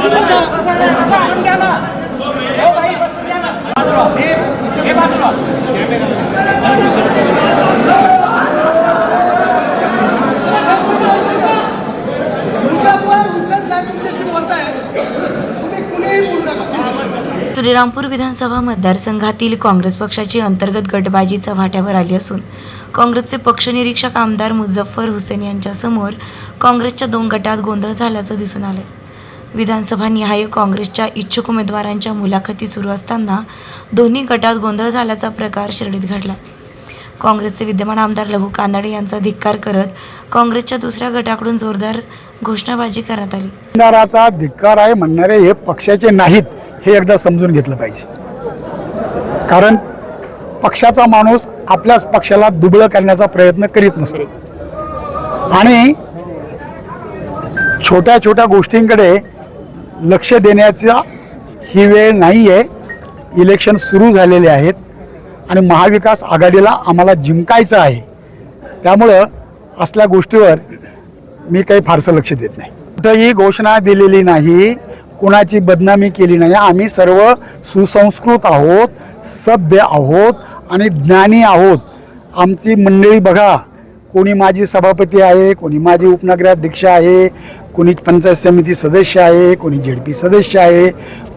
बसून घ्या ना हो भाई बसून घ्या ना बाजूला हे हे बाजूला तुमच्यामुळे श्रीरामपूर विधानसभा मतदारसंघातील काँग्रेस पक्षाची अंतर्गत गटबाजी चव्हाट्यावर आली असून काँग्रेसचे पक्षनिरीक्षक आमदार मुझफ्फर हुसेन यांच्यासमोर काँग्रेसच्या दोन गटात गोंधळ झाल्याचं दिसून आलं विधानसभा निहाय काँग्रेसच्या इच्छुक उमेदवारांच्या मुलाखती सुरू असताना दोन्ही गटात गोंधळ झाल्याचा प्रकार शिर्डीत घडला. काँग्रेसचे विद्यमान आमदार लघु कानडे यांचा धिक्कार करत काँग्रेसच्या दुसऱ्या गटाकडून जोरदार घोषणाबाजी करण्यात आली. आमदाराचा धिक्कार आहे म्हणणारे हे पक्षाचे नाहीत. हे एकदा समजून घेतलं पाहिजे. कारण पक्षाचा माणूस आपल्याच पक्षाला दुबळं करण्याचा प्रयत्न करीत नसतो. आणि छोट्या छोट्या गोष्टींकडे लक्ष देण्याचा ही वेळ नाही आहे इलेक्शन सुरू झालेले आहेत आणि महाविकास आघाडीला आम्हाला जिंकायचं आहे. त्यामुळं असल्या गोष्टीवर मी काही फारसं लक्ष देत नाही. कुठंही घोषणा दिलेली नाही. कुणाची बदनामी केली नाही. आम्ही सर्व सुसंस्कृत आहोत सभ्य आहोत आणि ज्ञानी आहोत. आमची मंडळी बघा कोणी माझी सभापती आहे कोणी माझी उपनगराध्यक्ष आहे कोणी पंचायत समिती सदस्य आहे कोणी झेडपी सदस्य आहे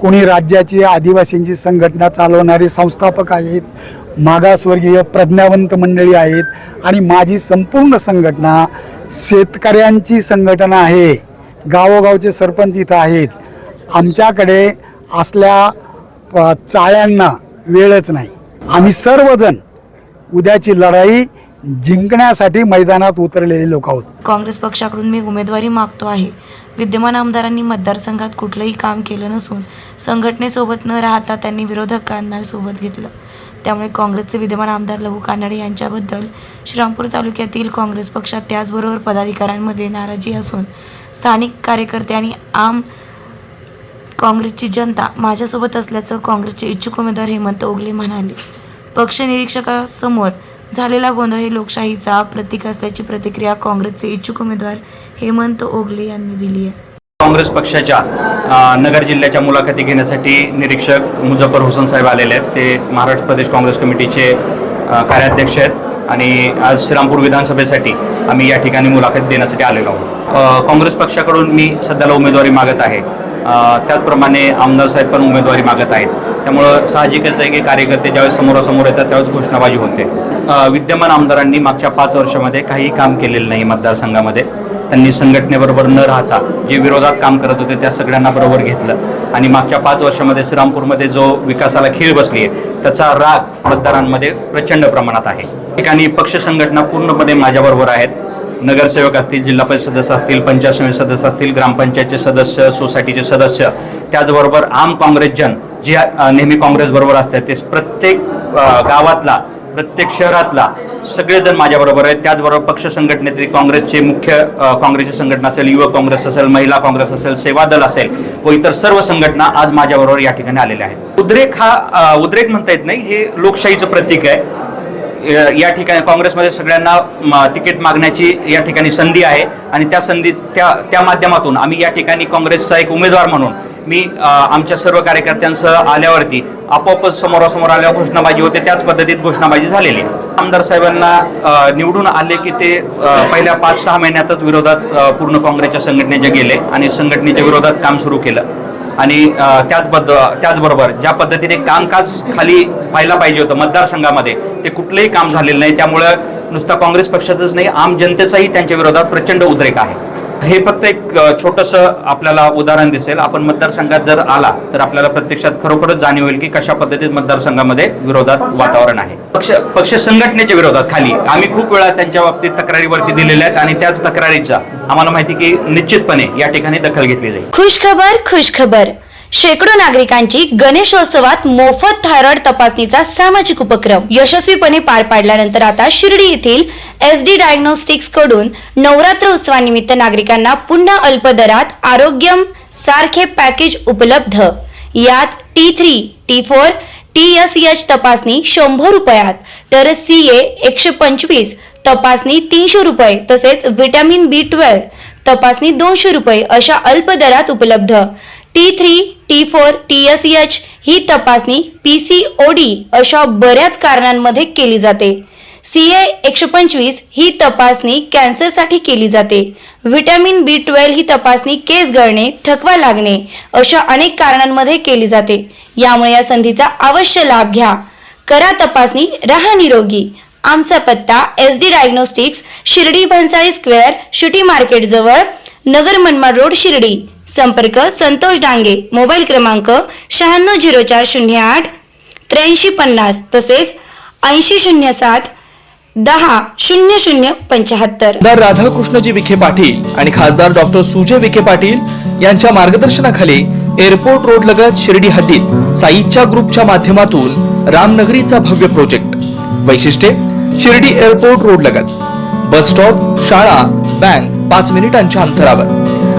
कोणी राज्याची आदिवासींची संघटना चालवणारे संस्थापक आहेत मागासवर्गीय प्रज्ञावंत मंडळी आहेत आणि माझी संपूर्ण संघटना शेतकऱ्यांची संघटना आहे. गावोगावचे सरपंच इथं आहेत. आमच्याकडे असल्या प- चाळ्यांना वेळच नाही. आम्ही सर्वजण उद्याची लढाई जिंकण्यासाठी मैदानात उतरलेले लोक आहोत. काँग्रेस पक्षाकडून मी उमेदवारी मागतो आहे. विद्यमान आमदारांनी मतदारसंघात कुठलंही काम केलं नसून संघटनेसोबत न राहता त्यांनी विरोधकांना सोबत घेतलं. त्यामुळे काँग्रेसचे विद्यमान आमदार लहू कानडे यांच्याबद्दल श्रीरामपूर तालुक्यातील काँग्रेस पक्षात त्याचबरोबर पदाधिकाऱ्यांमध्ये नाराजी असून स्थानिक कार्यकर्ते आणि आम काँग्रेसची जनता माझ्यासोबत असल्याचं काँग्रेसचे इच्छुक उमेदवार हेमंत ओगले म्हणाले. पक्ष निरीक्षकासमोर झालेला गोंधळ हे लोकशाहीचा प्रतीक असल्याची प्रतिक्रिया काँग्रेसचे इच्छुक उमेदवार हेमंत ओगले यांनी दिली आहे. काँग्रेस पक्षाच्या नगर जिल्ह्याच्या मुलाखती घेण्यासाठी निरीक्षक मुझफ्फर हुसन साहेब आलेले आहेत. ते महाराष्ट्र प्रदेश काँग्रेस कमिटीचे कार्याध्यक्ष आहेत आणि आज श्रीरामपूर विधानसभेसाठी आम्ही या ठिकाणी मुलाखत देण्यासाठी आलेलो आहोत. काँग्रेस पक्षाकडून मी सध्याला उमेदवारी मागत आहे. त्याचप्रमाणे आमदार साहेब पण उमेदवारी मागत आहेत. त्यामुळं साहजिकच आहे की कार्यकर्ते ज्यावेळेस समोरासमोर येतात त्यावेळेस घोषणाबाजी होते. विद्यमान आमदारांनी मागच्या पाच वर्षामध्ये काही काम केलेलं नाही मतदारसंघामध्ये. त्यांनी संघटनेबरोबर न राहता जे विरोधात काम करत होते त्या सगळ्यांना बरोबर घेतलं. आणि मागच्या पाच वर्षामध्ये श्रीरामपूरमध्ये जो विकासाला खीळ बसली आहे त्याचा राग मतदारांमध्ये प्रचंड प्रमाणात आहे. ठिकाणी पक्ष संघटना पूर्णपणे माझ्याबरोबर आहेत. नगरसेवक असतील जिल्हा परिषद सदस्य असतील पंचायत समिती सदस्य असतील ग्रामपंचायतचे सदस्य सोसायटीचे सदस्य त्याचबरोबर आम काँग्रेसजन जे नेहमी काँग्रेसबरोबर असतात ते प्रत्येक गावातला प्रत्येक शहरातला सगळेजण माझ्याबरोबर आहेत. त्याचबरोबर पक्ष संघटनेतील काँग्रेसचे मुख्य काँग्रेसची संघटना असेल युवक काँग्रेस असेल महिला काँग्रेस असेल सेवा दल असेल व इतर सर्व संघटना आज माझ्याबरोबर या ठिकाणी आलेल्या आहेत. उद्रेक हा उद्रेक म्हणता येत नाही हे लोकशाहीचं प्रतीक आहे. या ठिकाणी काँग्रेसमध्ये सगळ्यांना तिकीट मागण्याची या ठिकाणी संधी आहे. आणि त्या संधी त्या त्या माध्यमातून आम्ही या ठिकाणी काँग्रेसचा एक उमेदवार म्हणून मी आमच्या सर्व कार्यकर्त्यांसह आल्यावरती आपोआपच समोरासमोर आल्यावर घोषणाबाजी होते. त्याच पद्धतीत घोषणाबाजी झालेली आमदार साहेबांना निवडून आले की ते पहिल्या पाच सहा महिन्यातच विरोधात पूर्ण काँग्रेसच्या संघटनेचे गेले आणि संघटनेच्या विरोधात काम सुरू केलं. आणि त्याचबद्दल त्याचबद्द त्याचबरोबर ज्या पद्धतीने कामकाज खाली व्हायला पाहिजे होतं मतदारसंघामध्ये ते कुठलंही काम झालेलं नाही. त्यामुळं नुसता काँग्रेस पक्षाचंच नाही आम जनतेचाही त्यांच्या विरोधात प्रचंड उद्रेक आहे. हे फक्त एक छोटंसं आपल्याला उदाहरण दिसेल. आपण मतदारसंघात जर आला तर आपल्याला प्रत्यक्षात खरोखरच जाणीव होईल की कशा पद्धतीत मतदारसंघामध्ये विरोधात वातावरण आहे. पक्ष पक्ष संघटनेच्या विरोधात खाली. आम्ही खूप वेळा त्यांच्या बाबतीत तक्रारीवरती दिलेल्या आहेत आणि त्याच तक्रारीचा आम्हाला माहिती की निश्चितपणे या ठिकाणी दखल घेतली जाईल खुशखबर खुशखबर. शेकडो नागरिकांची गणेशोत्सवात मोफत थायरॉइड तपासणीचा सामाजिक उपक्रम यशस्वीपणे पार पाडल्यानंतर आता शिर्डी येथील एस डी डायग्नोस्टिक्सकडून नवरात्र उत्सवानिमित्त नागरिकांना पुन्हा अल्प दरात आरोग्यम सारखे पॅकेज उपलब्ध. यात T three T four T S H तपासणी शंभर रुपयात तर सी ए एकशे पंचवीस तपासणी तीनशे रुपये तसेच व्हिटॅमिन बी ट्वेल्व तपासणी दोनशे रुपये अशा अल्प दरात उपलब्ध. T three T four T S H ही तपासणी पी सी ओ डी अशा बऱ्याच कारणांमध्ये केली जाते. सी ए एकशे पंचवीस ही तपासणी कॅन्सरसाठी केली जाते. व्हिटॅमिन बी ट्वेल्व ही तपासणी केस गळणे थकवा लागणे अशा अनेक कारणांमध्ये केली जाते. यामुळे या संधीचा अवश्य लाभ घ्या. करा तपासणी रहा निरोगी आमचा पत्ता S D diagnostics Shirdi Bhansali square शिटी मार्केट जवळ नगर मनमाड रोड शिर्डी. संपर्क संतोष डांगे मोबाईल क्रमांक शहाण्णव झिरो चार शून्य आठ त्र्याऐंशी पन्नास तसेच ऐंशी शून्य सात दहा शून्य शून्य पंच्याहत्तर. राधाकृष्णजी विखे पाटील आणि खासदार डॉक्टर सुजय विखे पाटील यांच्या मार्गदर्शनाखाली एअरपोर्ट रोड लगत शिर्डी हद्दीत साईच्या ग्रुपच्या माध्यमातून रामनगरीचा भव्य प्रोजेक्ट. वैशिष्ट्ये शिर्डी एअरपोर्ट रोड लगत. बस स्टॉप शाळा बँक पाच मिनिटांच्या अंतरावर.